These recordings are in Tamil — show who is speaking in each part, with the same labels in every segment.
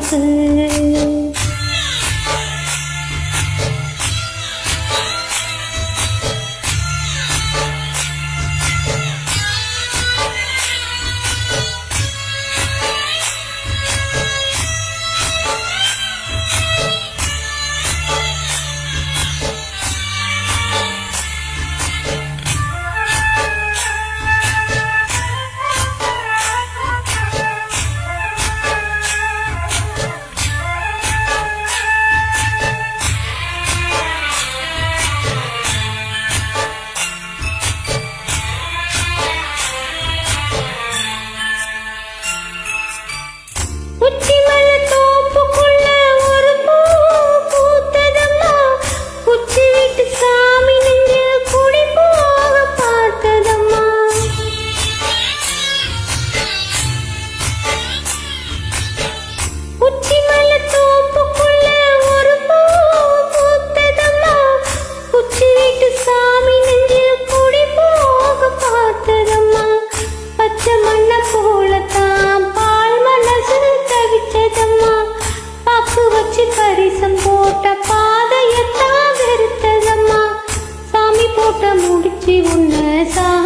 Speaker 1: மனசு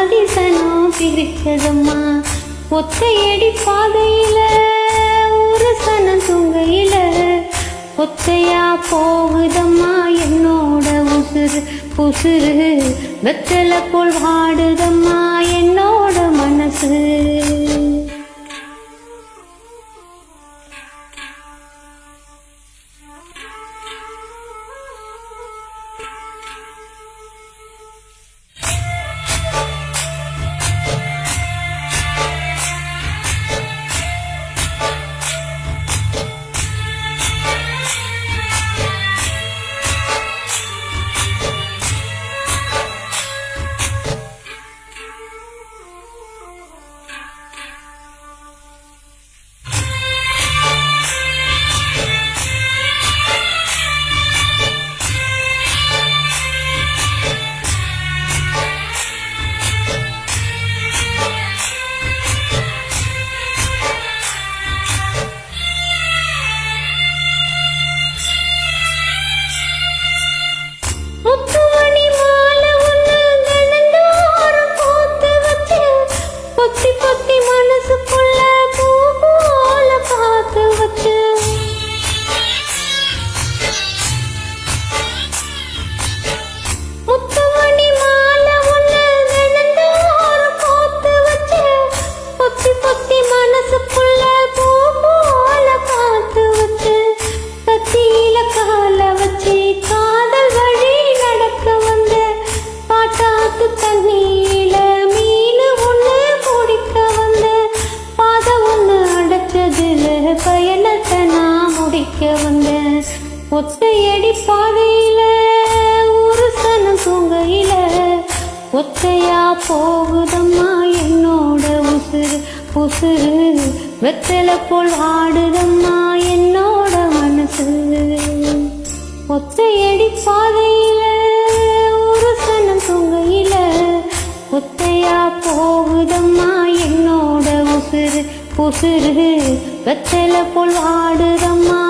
Speaker 1: சாதிசனம் பிரிச்சதம்மா. ஒத்தையடி பாதையில ஒரு சனம் தூங்கையில. ஒத்தையா போகுதம்மா என்னோட உசுறு புசுறு. வெத்தலை போல் வாடுதம்மா என்னோட மனசு. பாட்டாத்து மீன் ஒண்ணு குடிக்க வந்த. பாத ஒண்ணு அடைச்சதுல பயணத்தை நான் முடிக்க வந்தேன் ஒத்தையடி பாதையில ஒரு சனம் தூங்கையில. ஒத்தையா போகுதம்மா என்னோட உசுறு உசுறு. வெத்தல போல் ஆடுதம்மா என்னோட மனசு. ஒத்தையடி பாதையில உசுறு வெத்தலை போல் ஆடுதம்மா.